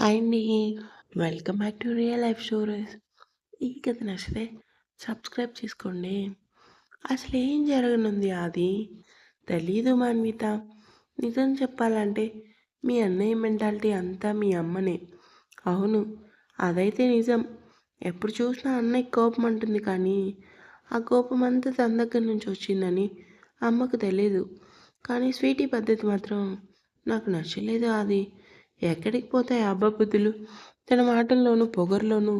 Hi అండి. Welcome back to real life stories. ఈ కథ నచ్చితే సబ్స్క్రైబ్ చేసుకోండి. అసలు ఏం జరగనుంది అది తెలీదు మాన్విత. నిజం చెప్పాలంటే మీ అన్నయ్య మెంటాలిటీ అంతా మీ అమ్మనే. అవును అదైతే నిజం. ఎప్పుడు చూసినా అన్నయ్య కోపం అంటుంది కానీ ఆ కోపం అంతా తన దగ్గర నుంచి వచ్చిందని అమ్మకు తెలియదు కానీ స్వీటీ పద్ధతి మాత్రం నాకు నచ్చలేదు అది ఎక్కడికి పోతాయి అబ్బబుద్ధులు తన మాటల్లోనూ పొగర్లోనూ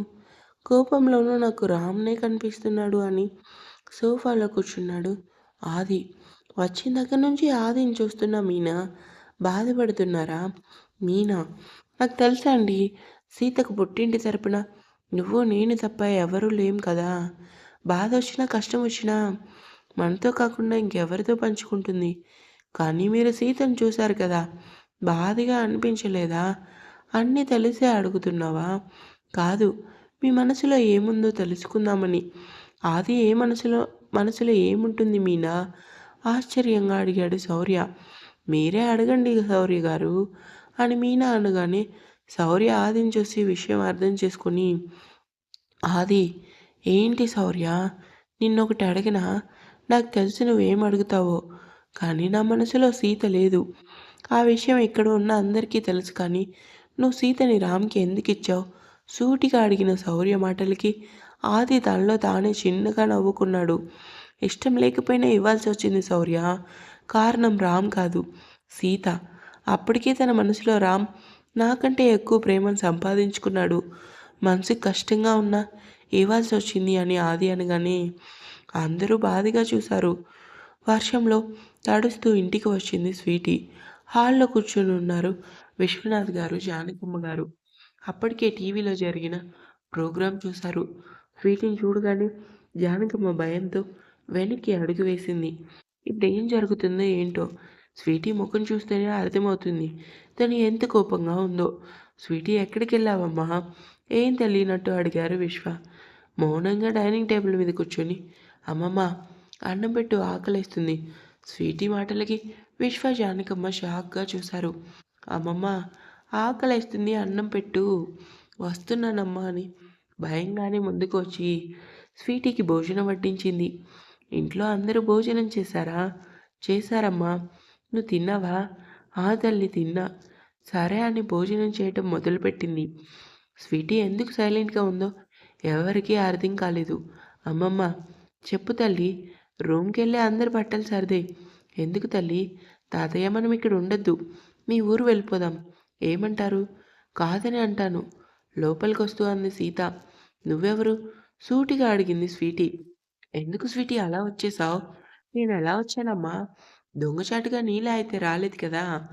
కోపంలోనూ నాకు రామ్నే కనిపిస్తున్నాడు అని సోఫాలో కూర్చున్నాడు ఆది. వచ్చిన దగ్గర నుంచి ఆదిని చూస్తున్న మీనా బాధపడుతున్నారా? మీనా నాకు తెలుసా అండి సీతకు పుట్టింటి తరపున నువ్వు నేను తప్ప ఎవరూ లేం కదా. బాధ వచ్చినా కష్టం వచ్చినా మనతో కాకుండా ఇంకెవరితో పంచుకుంటుంది? కానీ మీరు సీతను చూశారు కదా బాధగా అనిపించలేదా? అన్నీ తెలిసే అడుగుతున్నావా? కాదు మీ మనసులో ఏముందో తెలుసుకుందామని. ఆది ఏ మనసులో మనసులో ఏముంటుంది మీనా? ఆశ్చర్యంగా అడిగాడు శౌర్య. మీరే అడగండి శౌర్య గారు అని మీనా అనగానే శౌర్య ఆదిని చూసి విషయం అర్థం చేసుకుని ఆది ఏంటి శౌర్య? నిన్నొకటి అడిగినా నాకు తెలిసి నువ్వేం అడుగుతావో కానీ నా మనసులో సీత లేదు. ఆ విషయం ఇక్కడ ఉన్న అందరికీ తెలుసు కానీ నువ్వు సీతని రామ్కి ఎందుకు ఇచ్చావు? సూటిగా అడిగిన శౌర్య మాటలకి ఆది తనలో తానే చిన్నగా నవ్వుకున్నాడు. ఇష్టం లేకపోయినా ఇవ్వాల్సి వచ్చింది శౌర్య. కారణం రామ్ కాదు సీత. అప్పటికే తన మనసులో రామ్ నాకంటే ఎక్కువ ప్రేమను సంపాదించుకున్నాడు. మనసుకి కష్టంగా ఉన్నా ఇవ్వాల్సి వచ్చింది అని ఆది అనగానే అందరూ బాధగా చూశారు. వర్షంలో తడుస్తూ ఇంటికి వచ్చింది స్వీటీ. హాల్లో కూర్చొని ఉన్నారు. విశ్వనాథ్ గారు జానకమ్మ గారు. అప్పటికే టీవీలో జరిగిన ప్రోగ్రాం చూశారు. స్వీటీని చూడగానే జానకమ్మ భయంతో వెనక్కి అడుగు వేసింది. ఇప్పుడు ఏం జరుగుతుందో ఏంటో? స్వీటీ ముఖం చూస్తేనే అర్థమవుతుంది. తను ఎంత కోపంగా ఉందో. స్వీటీ ఎక్కడికి వెళ్ళావమ్మా ఏం తెలియనట్టు అడిగారు విశ్వ. మౌనంగా డైనింగ్ టేబుల్ మీద కూర్చొని అమ్మమ్మ అన్నం పెట్టు ఆకలేస్తుంది. స్వీటీ మాటలకి విశ్వ జానకమ్మ షాక్గా చూశారు. అమ్మమ్మ ఆకలేస్తుంది అన్నం పెట్టు. వస్తున్నానమ్మా అని భయంగానే ముందుకు వచ్చి స్వీటీకి భోజనం వడ్డించింది. ఇంట్లో అందరూ భోజనం చేశారా? చేశారమ్మా. నువ్వు తిన్నావా? ఆ తల్లి తిన్నా. సరే అని భోజనం చేయటం మొదలుపెట్టింది. స్వీటీ ఎందుకు సైలెంట్గా ఉందో ఎవరికీ అర్థం కాలేదు. అమ్మమ్మ చెప్పు తల్లి. రూమ్కి వెళ్ళి అందరు బట్టలు సర్దే. ఎందుకు తల్లి? తాతయ్య మనం ఇక్కడ ఉండొద్దు. మీ ఊరు వెళ్ళిపోదాం. ఏమంటారు? కాదని అంటాను. లోపలికి వస్తూ అంది సీత. నువ్వెవరు? సూటిగా అడిగింది స్వీటీ. ఎందుకు స్వీటీ అలా వచ్చేసావు నేను ఎలా వచ్చానమ్మా? దొంగచాటుగా నీళ్ళ అయితే రాలేదు కదా.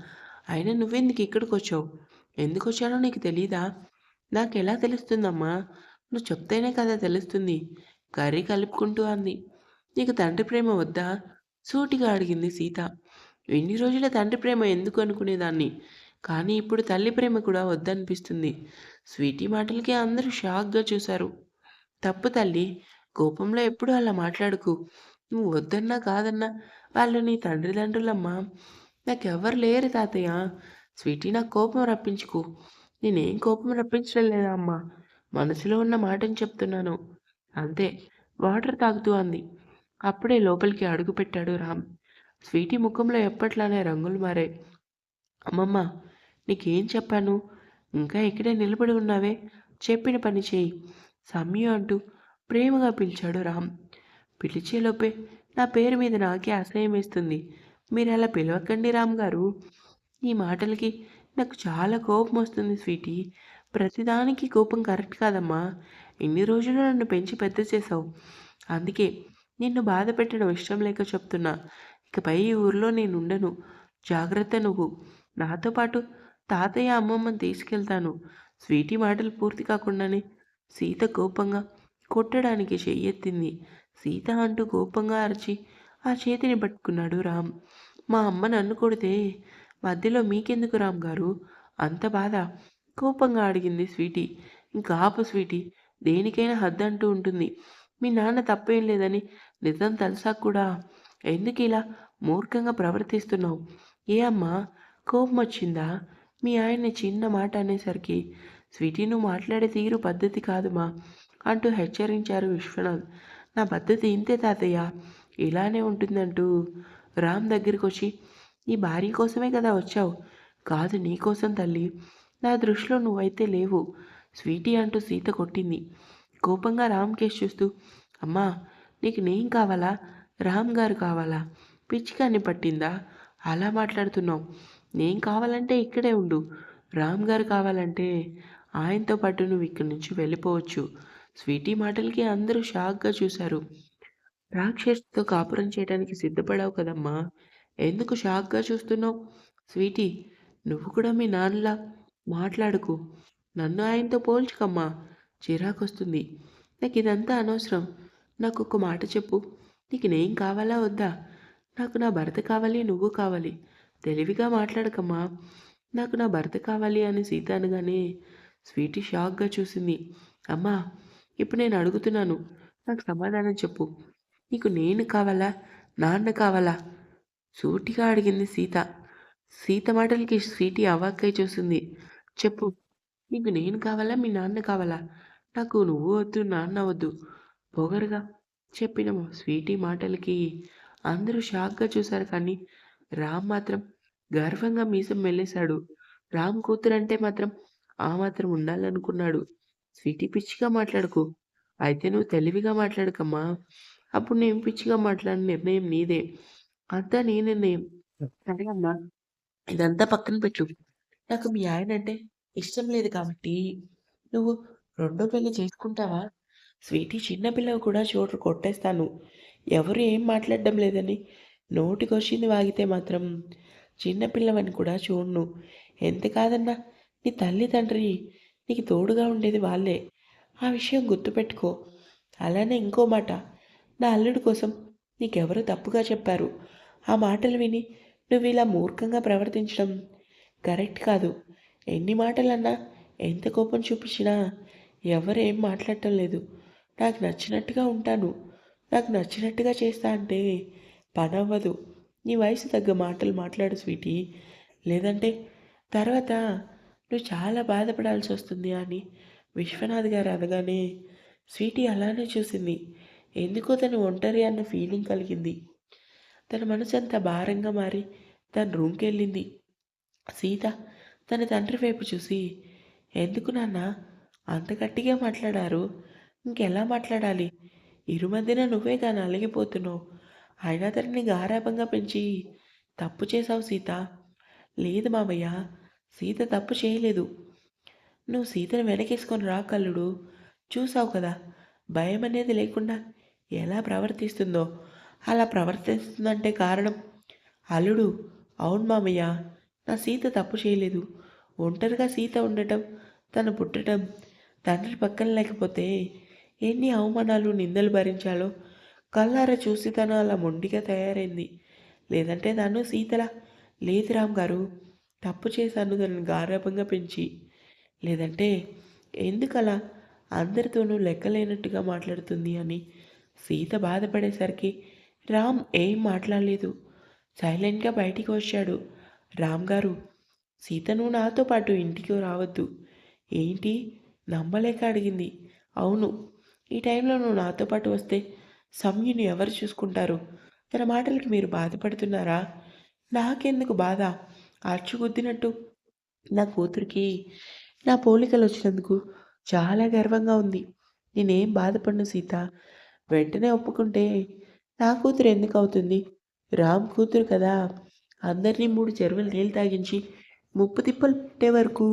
అయినా నువ్వెందుకు ఇక్కడికి వచ్చావు ఎందుకు వచ్చానో నీకు తెలీదా? నాకు ఎలా తెలుస్తుందమ్మా? నువ్వు చెప్తేనే కదా తెలుస్తుంది. కర్రీ కలుపుకుంటూ అంది. నీకు తండ్రి ప్రేమ వద్దా? సూటిగా అడిగింది సీత. ఎన్ని రోజుల తండ్రి ప్రేమ ఎందుకు అనుకునేదాన్ని? కానీ ఇప్పుడు తల్లి ప్రేమ కూడా వద్దనిపిస్తుంది. స్వీటీ మాటలకి అందరూ షాక్గా చూశారు. తప్పు తల్లి కోపంలో ఎప్పుడు అలా మాట్లాడుకు. నువ్వు వద్దన్నా కాదన్నా వాళ్ళు నీ తండ్రిదండ్రులమ్మా నాకెవ్వరు లేరు తాతయ్య. స్వీటీ నాకు కోపం రప్పించుకో. నేనేం కోపం రప్పించడం లేదా అమ్మా మనసులో ఉన్న మాటని చెప్తున్నాను. అంతే. వాటర్ తాగుతూ అంది. అప్పుడే లోపలికి అడుగుపెట్టాడు రామ్. స్వీటీ ముఖంలో ఎప్పట్లానే రంగులు మారాయి అమ్మమ్మ నీకేం చెప్పాను? ఇంకా ఇక్కడే నిలబడి ఉన్నావే? చెప్పిన పని చేయి. సమ్యు అంటూ ప్రేమగా పిలిచాడు రామ్. పిలిచేలోపే నా పేరు మీద నాకే అసహ్యం వేస్తుంది. మీరు అలా పిలవకండి రామ్ గారు. ఈ మాటలకి నాకు చాలా కోపం వస్తుంది స్వీటీ. ప్రతిదానికి కోపం కరెక్ట్ కాదమ్మా. ఎన్ని రోజులు నన్ను పెంచి పెద్ద చేసావు అందుకే నిన్ను బాధ పెట్టడం ఇష్టం లేక చెప్తున్నా. ఇకపై ఈ ఊర్లో నేను ఉండను జాగ్రత్త నువ్వు. నాతో పాటు తాతయ్య అమ్మమ్మని తీసుకెళ్తాను. స్వీటీ మాటలు పూర్తి కాకుండానే సీత కోపంగా కొట్టడానికి చెయ్యెత్తింది. సీత అంటూ కోపంగా అరిచి ఆ చేతిని పట్టుకున్నాడు రామ్. మా అమ్మ నన్ను కొడితే మధ్యలో మీకెందుకు రామ్ గారు? అంత బాధ? కోపంగా అడిగింది స్వీటీ. ఇంకా ఆపు స్వీటీ. దేనికైనా హద్దంటూ ఉంటుంది. మీ నాన్న తప్పేం లేదని నిజం తెలుసా కూడా? ఎందుకు ఇలా మూర్ఖంగా ప్రవర్తిస్తున్నావు? ఏ అమ్మా కోపం వచ్చిందా? మీ ఆయన్ని చిన్న మాట అనేసరికి స్వీటీ నువ్వు మాట్లాడే తీరు పద్ధతి కాదుమా? అంటూ హెచ్చరించారు విశ్వనాథ్. నా పద్ధతి ఇంతే తాతయ్య. ఇలానే ఉంటుందంటూ రామ్ దగ్గరికి వచ్చి నీ భార్య కోసమే కదా వచ్చావు? కాదు నీ కోసం తల్లి. నా దృష్టిలో నువ్వైతే లేవు. స్వీటీ అంటూ సీత కొట్టింది. కోపంగా రామ్ కేసు చూస్తూ అమ్మా నీకు నేను కావాలా? రామ్ గారు కావాలా? పిచ్చికాన్ని పట్టిందా? అలా మాట్లాడుతున్నావు. నేను కావాలంటే ఇక్కడే ఉండు. రామ్ గారు కావాలంటే ఆయనతో పాటు నువ్వు ఇక్కడి నుంచి వెళ్ళిపోవచ్చు. స్వీటీ మాటలకి అందరూ షాక్గా చూశారు. రాక్షసుతో కాపురం చేయడానికి సిద్ధపడావు కదమ్మా. ఎందుకు షాక్గా చూస్తున్నావు? స్వీటీ నువ్వు కూడా మీ నాన్నలా మాట్లాడుకు. నన్ను ఆయనతో పోల్చుకమ్మా. చిరాకొస్తుంది. నాకు ఇదంతా అనవసరం. నాకు ఒక మాట చెప్పు. నీకు నేను కావాలా వద్దా? నాకు నా భర్త కావాలి నువ్వు కావాలి. తెలివిగా మాట్లాడకమ్మా. నాకు నా భర్త కావాలి అని సీత అనగానే స్వీటీ షాక్గా చూసింది. అమ్మా ఇప్పుడు నేను అడుగుతున్నాను. నాకు సమాధానం చెప్పు. నీకు నేను కావాలా? నాన్న కావాలా? సూటిగా అడిగింది సీత. సీత మాటలకి స్వీటీ అవాక్కై చూసింది. చెప్పు. నీకు నేను కావాలా? మీ నాన్న కావాలా? నాకు నువ్వు వద్దు నాన్న వద్దు. పొగరుగా చెప్పిన స్వీటీ మాటలకి అందరూ షాక్గా చూశారు కానీ రామ్ మాత్రం గర్వంగా మీసం మెల్లేశాడు. రామ్ కూతురంటే మాత్రం ఆ మాత్రం ఉండాలనుకున్నాడు. స్వీటీ పిచ్చిగా మాట్లాడుకు. అయితే నువ్వు తెలివిగా మాట్లాడకమ్మా. అప్పుడు నేను పిచ్చిగా మాట్లాడిన నిర్ణయం నీదే. అంతా నీ నిర్ణయం. సరే అమ్మా ఇదంతా పక్కన పెట్టు. నాకు మీ ఆయన అంటే ఇష్టం లేదు కాబట్టి నువ్వు రెండో పెళ్ళి చేసుకుంటావా? స్వీటీ చిన్నపిల్లవి కూడా చోటు కొట్టేస్తాను. ఎవరు ఏం మాట్లాడడం లేదని నోటికొచ్చింది వాగితే మాత్రం. చిన్నపిల్లవని కూడా చూడను. ఎంత కాదన్నా నీ తల్లి తండ్రి నీకు తోడుగా ఉండేది వాళ్ళే. ఆ విషయం గుర్తుపెట్టుకో. అలానే ఇంకో మాట. నా అల్లుడి కోసం నీకెవరు తప్పుగా చెప్పారు. ఆ మాటలు విని నువ్వు ఇలా మూర్ఖంగా ప్రవర్తించడం కరెక్ట్ కాదు. ఎన్ని మాటలన్నా ఎంత కోపం చూపించినా ఎవరేం మాట్లాడటం లేదు. నాకు నచ్చినట్టుగా ఉంటాను. నాకు నచ్చినట్టుగా చేస్తా అంటే పని అవ్వదు నీ వయసు తగ్గ మాటలు మాట్లాడు స్వీటీ. లేదంటే తర్వాత నువ్వు చాలా బాధపడాల్సి వస్తుంది అని విశ్వనాథ్ గారు అనగానే స్వీటీ అలానే చూసింది. ఎందుకో తను ఒంటరి అన్న ఫీలింగ్ కలిగింది. తన మనసు అంత భారంగా మారి తన రూమ్కి వెళ్ళింది. సీత తన తండ్రి వైపు చూసి ఎందుకు నాన్న? అంత గట్టిగా మాట్లాడారు. ఇంకెలా మాట్లాడాలి? ఇరు మధ్యన నువ్వే కానీ అలిగిపోతున్నావు. అయినా అతడిని గారాభంగా పెంచి తప్పు చేశావు సీత. లేదు మామయ్య సీత తప్పు చేయలేదు. నువ్వు సీతను వెనకేసుకొని రా కల్లుడు. చూసావు కదా భయం అనేది లేకుండా ఎలా ప్రవర్తిస్తుందో. అలా ప్రవర్తిస్తుందంటే కారణం అల్లుడు. అవును మామయ్య నా సీత తప్పు చేయలేదు. ఒంటరిగా సీత ఉండటం తను పుట్టడం తండ్రి పక్కన లేకపోతే ఎన్ని అవమానాలు నిందలు భరించాలో. కళ్ళార చూసి తను అలా మొండిగా తయారైంది. లేదంటే తను సీతల లేదు రామ్ గారు తప్పు చేశాను తనని గారాభంగా పెంచి. లేదంటే ఎందుకలా అందరితోనూ లెక్కలేనట్టుగా మాట్లాడుతుంది అని సీత బాధపడేసరికి రామ్ ఏం మాట్లాడలేదు. సైలెంట్గా బయటికి వచ్చాడు. రామ్ గారు సీతను నాతో పాటు ఇంటికి రావద్దు. ఏంటి? నమ్మలేక అడిగింది. అవును ఈ టైంలో నువ్వు నాతో పాటు వస్తే సమయుని ఎవరు చూసుకుంటారు? తన మాటలకి మీరు బాధపడుతున్నారా? నాకెందుకు బాధ? అచ్చుగుద్దినట్టు నా కూతురికి నా పోలికలు వచ్చినందుకు చాలా గర్వంగా ఉంది. నేనేం బాధపడను సీత. వెంటనే ఒప్పుకుంటే నా కూతురు ఎందుకు అవుతుంది? రామ్ కూతురు కదా. అందరినీ మూడు చెరువులు నీళ్ళు తాగించి ముప్పు తిప్పలు పెట్టే వరకు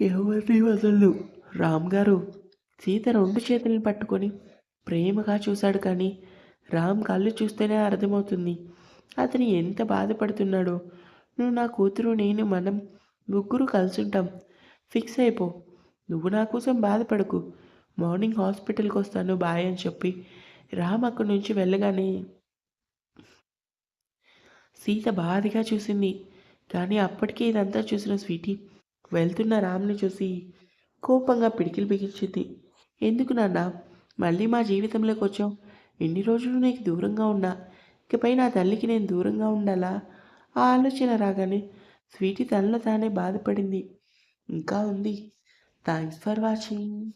ఎవరిని వదలదు రామ్ గారు సీత రెండు చేతులను పట్టుకొని ప్రేమగా చూశాడు కానీ రామ్ కళ్ళు చూస్తేనే అర్థమవుతుంది. అతను ఎంత బాధపడుతున్నాడో. నువ్వు నా కూతురు నేను మనం ముగ్గురు కలిసి ఉంటాం ఫిక్స్ అయిపో. నువ్వు నా కోసం బాధపడకు. మార్నింగ్ హాస్పిటల్కి వస్తాను బాయ్ అని చెప్పి రామ్ అక్కడి నుంచి వెళ్ళగానే సీత బాధగా చూసింది. కానీ అప్పటికే ఇదంతా చూసిన స్వీటీ వెళ్తున్న రామ్ని చూసి కోపంగా పిడికిలు బిగించింది. ఎందుకు నాన్న? మళ్ళీ మా జీవితంలోకి వచ్చావు. ఎన్ని రోజులు నీకు దూరంగా ఉన్నా? ఇకపై నా తల్లికి నేను దూరంగా ఉండాలా? ఆ ఆలోచన రాగానే స్వీటీ తనలో తానే బాధపడింది. ఇంకా ఉంది. Thanks for watching